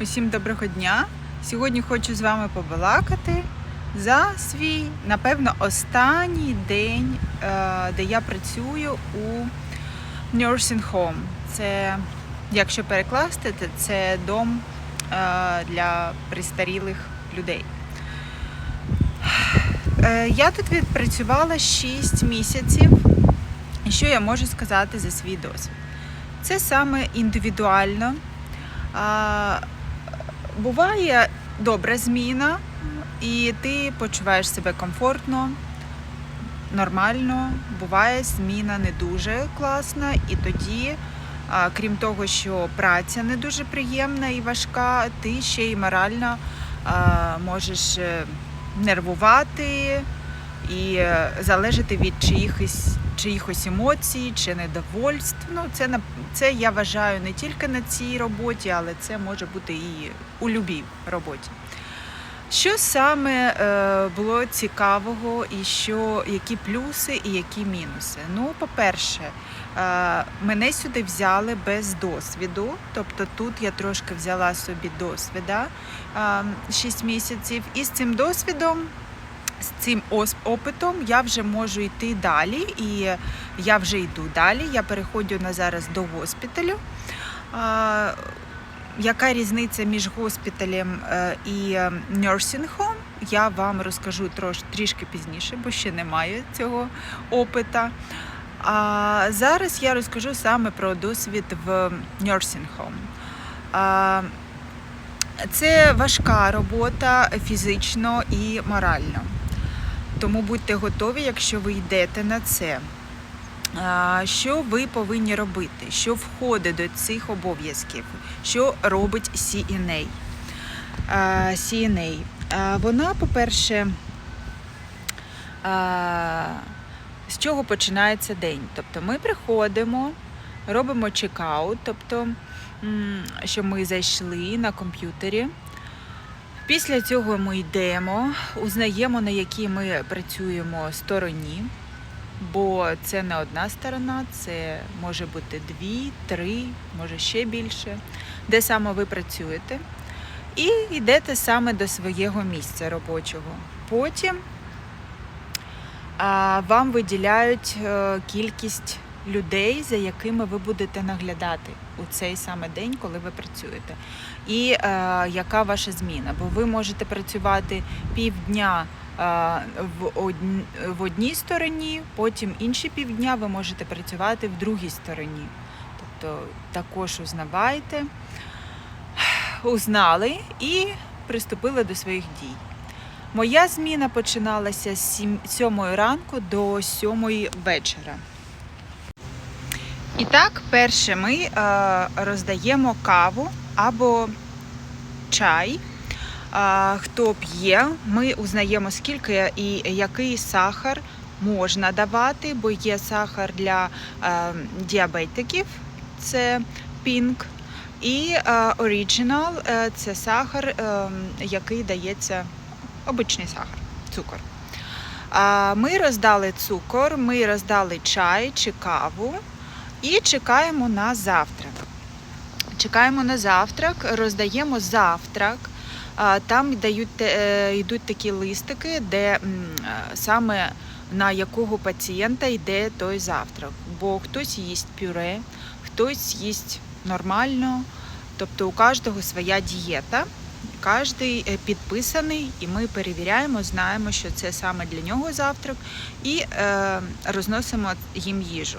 Усім доброго дня! Сьогодні хочу з вами побалакати за свій, напевно, останній день, е, де я працюю у Nursing Home. Це, якщо перекласти, то це дом е, для престарілих людей. Е, Я тут відпрацювала 6 місяців. І що я можу сказати за свій досвід? Це саме індивідуально. Буває добра зміна, і ти почуваєш себе комфортно, нормально. Буває зміна не дуже класна, і тоді, крім того, що праця не дуже приємна і важка, ти ще й морально можеш е, нервувати і е, залежати від чиїхось, чиїхось емоцій чи недовольств. Ну, це, це я вважаю не тільки на цій роботі, але це може бути і у любій роботі. Що саме е, було цікавого, і що, які плюси і які мінуси? Ну, по-перше, е, мене сюди взяли без досвіду, тобто тут я трошки взяла собі досвіда е, 6 місяців, і з цим досвідом з цим опитом я вже можу йти далі, і я вже йду далі. Я переходжу на зараз до госпіталю. Яка різниця між госпіталем е, і е, nursing home, я вам розкажу трішки пізніше, бо ще немає цього опита. А зараз я розкажу саме про досвід в nursing home. Це важка робота фізично і морально. Тому будьте готові, якщо ви йдете на це. Що ви повинні робити? Що входить до цих обов'язків? Що робить CNA? CNA. Вона, по-перше, з чого починається день? Тобто ми приходимо, робимо чекаут, тобто, що ми зайшли на комп'ютері. Після цього ми йдемо, узнаємо, на якій ми працюємо стороні, бо це не одна сторона, це може бути дві, три, може ще більше, де саме ви працюєте. І йдете саме до свого місця робочого. Потім вам виділяють е, кількість людей, за якими ви будете наглядати у цей саме день, коли ви працюєте. І е, яка ваша зміна? Бо ви можете працювати півдня е, в, одн, в одній стороні, потім інші півдня ви можете працювати в другій стороні. Тобто також узнавайте, узнали і приступили до своїх дій. Моя зміна починалася з 7 ранку до 7 вечора. І так, перше ми е, роздаємо каву або чай. Е, хто п'є, ми узнаємо, скільки і який сахар можна давати, бо є сахар для е, діабетиків, це пінк. І оригінал це сахар, який дається обичний сахар, цукор. Ми роздали цукор, ми роздали чай чи каву і чекаємо на завтрак. Чекаємо на завтрак, роздаємо завтрак. Там дають, е, йдуть такі листики, де е, саме на якого пацієнта йде той завтрак. Бо хтось їсть пюре, хтось їсть нормально, тобто у кожного своя дієта. Кожний е, підписаний, і ми перевіряємо, знаємо, що це саме для нього завтрак, і розносимо їм їжу.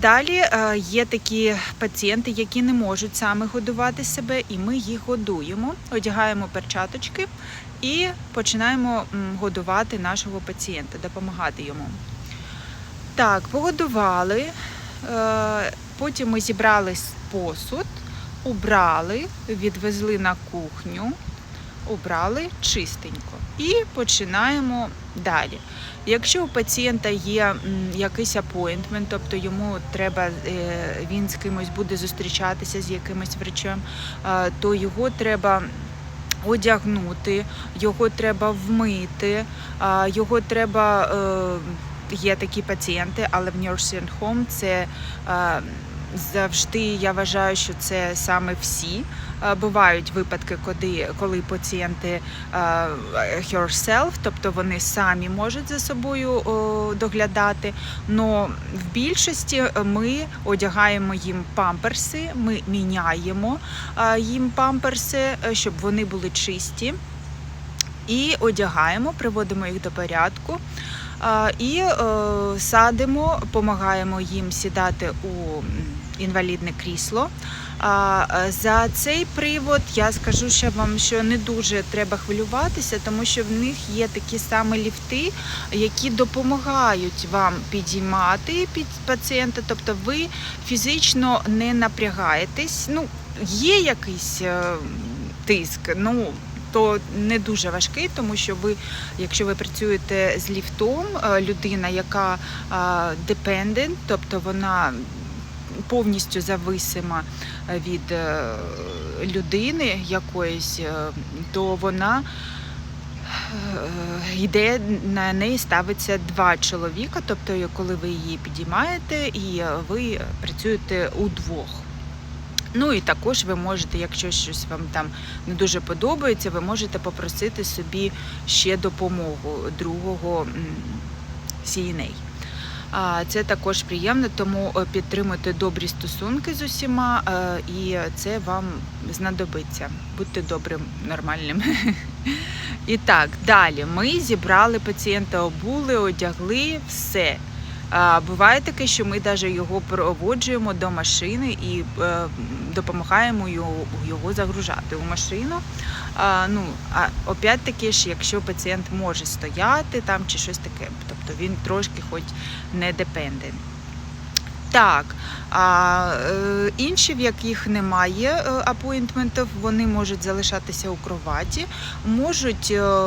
Далі е, є такі пацієнти, які не можуть саме годувати себе, і ми їх годуємо, одягаємо перчаточки і починаємо годувати нашого пацієнта, допомагати йому. Так, погодували. е, Потім ми зібрали посуд, убрали, відвезли на кухню, убрали чистенько і починаємо далі. Якщо у пацієнта є якийсь апойнтмент, тобто йому треба, е, він з кимось буде зустрічатися з якимось врачем, е, то його треба одягнути, його треба вмити, його треба. е, Є такі пацієнти, але в nursing home це е, завжди я вважаю, що це саме всі. Е, Бувають випадки, коли, коли пацієнти е, herself, тобто вони самі можуть за собою доглядати. Но в більшості ми одягаємо їм памперси, ми міняємо е, їм памперси, е, щоб вони були чисті. І одягаємо, приводимо їх до порядку. І е, садимо, допомагаємо їм сідати у інвалідне крісло. А, е, За цей привод я скажу ще вам, що не дуже треба хвилюватися, тому що в них є такі самі ліфти, які допомагають вам підіймати під пацієнта. Тобто ви фізично не напрягаєтесь. Ну, є якийсь е, тиск. ну то не дуже важкий, тому що ви, якщо ви працюєте з ліфтом, е, людина, яка депендент, тобто вона повністю зависима від е, людини якоїсь, е, то вона е, йде на неї ставиться два чоловіка, тобто коли ви її підіймаєте і е, ви працюєте удвох. Ну і також ви можете, якщо щось вам там не дуже подобається, ви можете попросити собі ще допомогу другого. А, Це також приємно, тому е, підтримуйте добрі стосунки з усіма, е, і це вам знадобиться. Будьте добрим, нормальним. І так, далі ми зібрали пацієнта, обули, одягли, все. Буває таке, що ми навіть його проводжуємо до машини і е, допомагаємо його, його загружати у машину. Ну, а опять таки ж, якщо пацієнт може стояти там чи щось таке, тобто він трошки хоч не депендент. Так, а е, інші, в яких немає е, апойнтментів, вони можуть залишатися у кроваті, можуть е,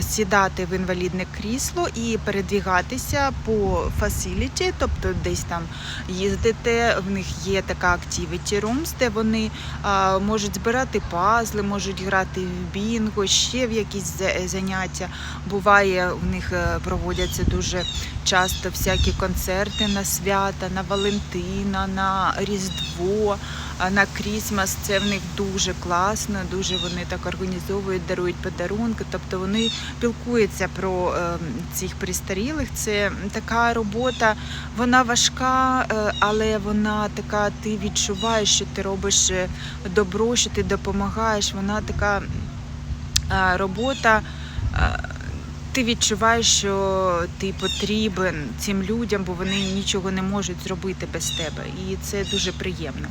сідати в інвалідне крісло і передвігатися по фасиліті, тобто десь там їздити. В них є така activity rooms, де вони можуть збирати пазли, можуть грати в бінго, ще в якісь заняття. Буває, в них проводяться дуже часто всякі концерти на свята, на Валентина, на Різдво, на Крісмас. Це в них дуже класно, дуже вони так організовують, дарують подарунки. Тобто вони пілкуються про е, цих пристарілих. Це така робота, вона важка, е, але вона така, ти відчуваєш, що ти робиш е, добро, що ти допомагаєш. Вона така е, робота. Ти відчуваєш, що ти потрібен цим людям, бо вони нічого не можуть зробити без тебе. І це дуже приємно.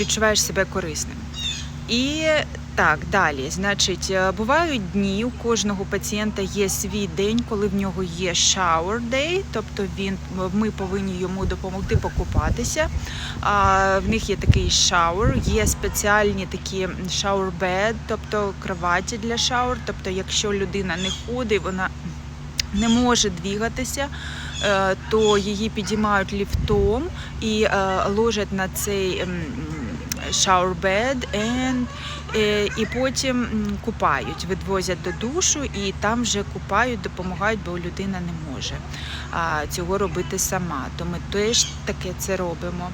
Відчуваєш себе корисним. І так, далі. Значить, е, бувають дні, у кожного пацієнта є свій день, коли в нього є shower day, тобто він, ми повинні йому допомогти покупатися. А, в них є такий шаур, є спеціальні такі bed, тобто кроваті для шаур. Тобто, якщо людина не ходить, вона не може двігатися, е, то її підіймають ліфтом і е, ложать на цей shower bed and, е, і потім купають, відвозять до душу і там вже купають, допомагають, бо людина не може цього робити сама. То ми теж таке це робимо.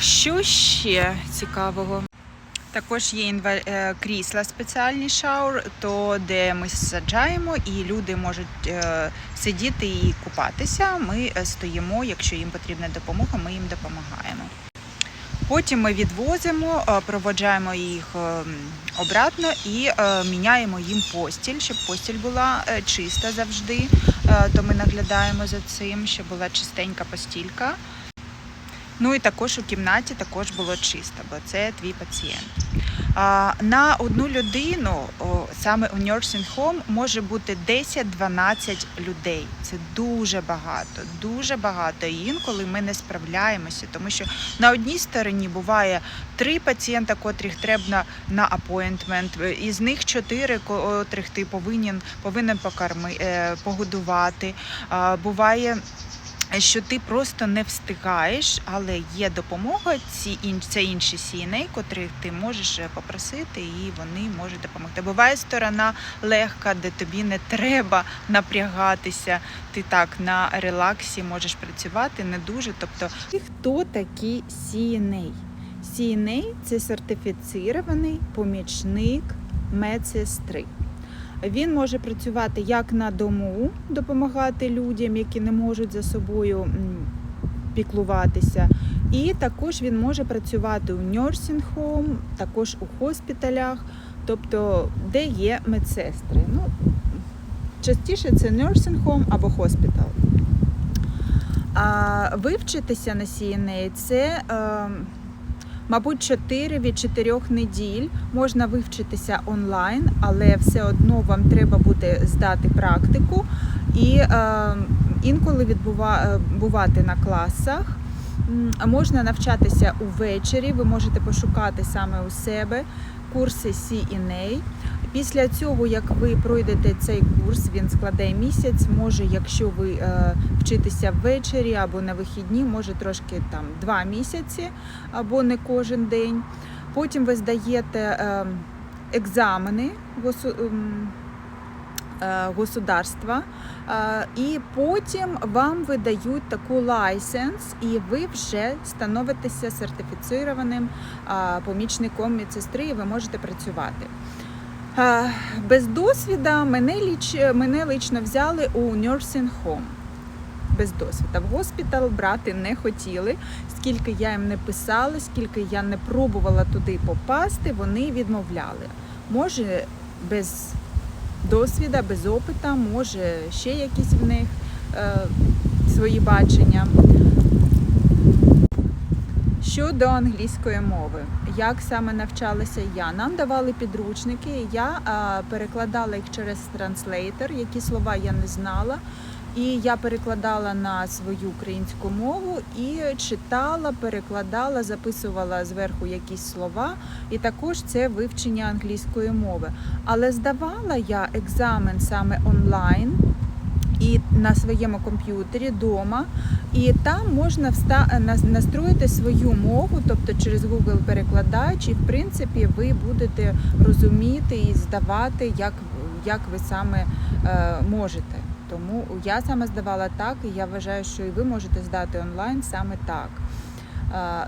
Що ще цікавого? Також є е, крісла спеціальні шаур, то де ми саджаємо і люди можуть е, сидіти і купатися. Ми е, стоїмо, якщо їм потрібна допомога, ми їм допомагаємо. Потім ми відвозимо, е, проводжаємо їх е, обратно і е, міняємо їм постіль, щоб постіль була чиста завжди. То ми наглядаємо за цим, щоб була чистенька постілька. Ну і також у кімнаті також було чисто, бо це твій пацієнт. На одну людину, саме у nursing home, може бути 10-12 людей. Це дуже багато, дуже багато. І інколи ми не справляємося, тому що на одній стороні буває три пацієнта, котрих треба на апойнтмент, із них чотири, котрих ти повинен, повинен покорми, е, погодувати. Буває що ти просто не встигаєш, але є допомога. Ці це інші CNA, котрих ти можеш е, попросити, і вони можуть допомогти. Буває сторона легка, де тобі не треба напрягатися. Ти так на релаксі можеш працювати, не дуже. Тобто, і хто такі CNA? CNA – це сертифіцірований помічник медсестри. Він може працювати як на дому, допомагати людям, які не можуть за собою піклуватися. І також він може працювати у nursing home, також у госпіталях, тобто де є медсестри. Ну, частіше це nursing home або hospital. А вивчитися на CNA це, е, мабуть, 4 від 4 неділь. Можна вивчитися онлайн, але все одно вам треба буде здати практику і е, інколи відбува, е, на класах. Можна навчатися увечері, ви можете пошукати саме у себе курси CNA. Після цього, як ви пройдете цей курс, він складає місяць. Може, якщо ви е, вчитеся ввечері або на вихідні, може трошки там два місяці, або не кожен день. Потім ви здаєте е, екзамени ем, е, государства, і потім вам видають таку лайсенс, і ви вже становитеся сертифіцированим помічником медсестри, і ви можете працювати. Без досвіда мене, ліч, мене лично взяли у nursing home. Без досвіда. В госпітал брати не хотіли. Скільки я їм не писала, скільки я не пробувала туди попасти, вони відмовляли. Може, без досвіда, без опита, може ще якісь в них е, свої бачення. Щодо англійської мови, як саме навчалася я? Нам давали підручники, я перекладала їх через транслейтер, які слова я не знала. І я перекладала на свою українську мову і читала, перекладала, записувала зверху якісь слова, і також це вивчення англійської мови. Але здавала я екзамен саме онлайн на своєму комп'ютері вдома. І там можна вста... настроїти свою мову, тобто через Google перекладач, і в принципі ви будете розуміти і здавати, як, як ви саме е, можете. Тому я саме здавала так, і я вважаю, що і ви можете здати онлайн саме так.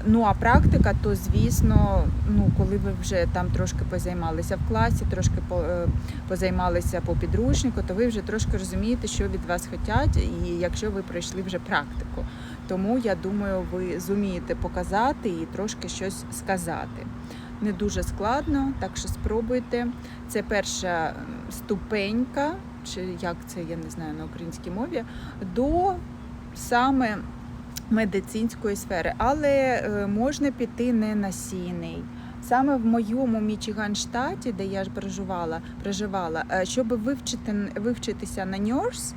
Ну а практика, то звісно, ну коли ви вже там трошки позаймалися в класі, трошки е, позаймалися по підручнику, то ви вже трошки розумієте, що від вас хочуть, і якщо ви пройшли вже практику. Тому я думаю, ви зумієте показати і трошки щось сказати. Не дуже складно, так що спробуйте. Це перша ступенька, чи як це я не знаю на українській мові, до саме медицинської сфери, але е, можна піти не на сійний. Саме в моєму Мічиган-штаті, де я ж проживала, проживала, е, щоб вивчити, вивчитися на ньорс,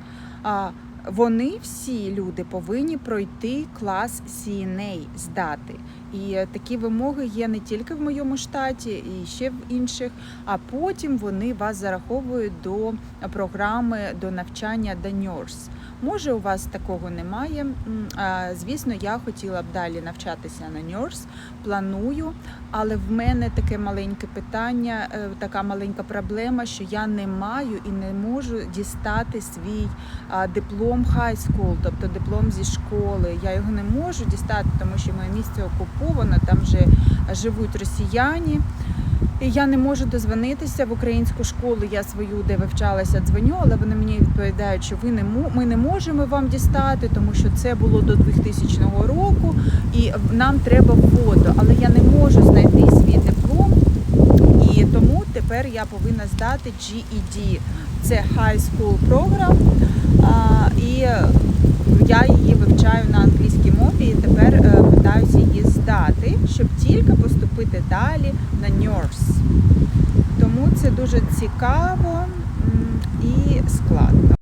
вони всі люди повинні пройти клас CNA, здати. І е, такі вимоги є не тільки в моєму штаті, і ще в інших. А потім вони вас зараховують до програми до навчання до nurse. Може, у вас такого немає. Звісно, я хотіла б далі навчатися на nurse, планую, але в мене таке маленьке питання, е, така маленька проблема, що я не маю і не можу дістати свій диплом high school, тобто диплом зі школи. Я його не можу дістати, тому що моє місце окуповано, там вже живуть росіяни. Я не можу дозвонитися в українську школу. Я свою, де вивчалася, дзвоню, але вони мені відповідають, що ви не ми не можемо вам дістати, тому що це було до 2000 року, і нам треба фото. Але я не можу знайти свій диплом, і тому тепер я повинна здати GED. Це High School Program, і я її вивчаю на англійській мові і тепер е, здати, щоб тільки поступити далі на nurse. Тому це дуже цікаво і складно.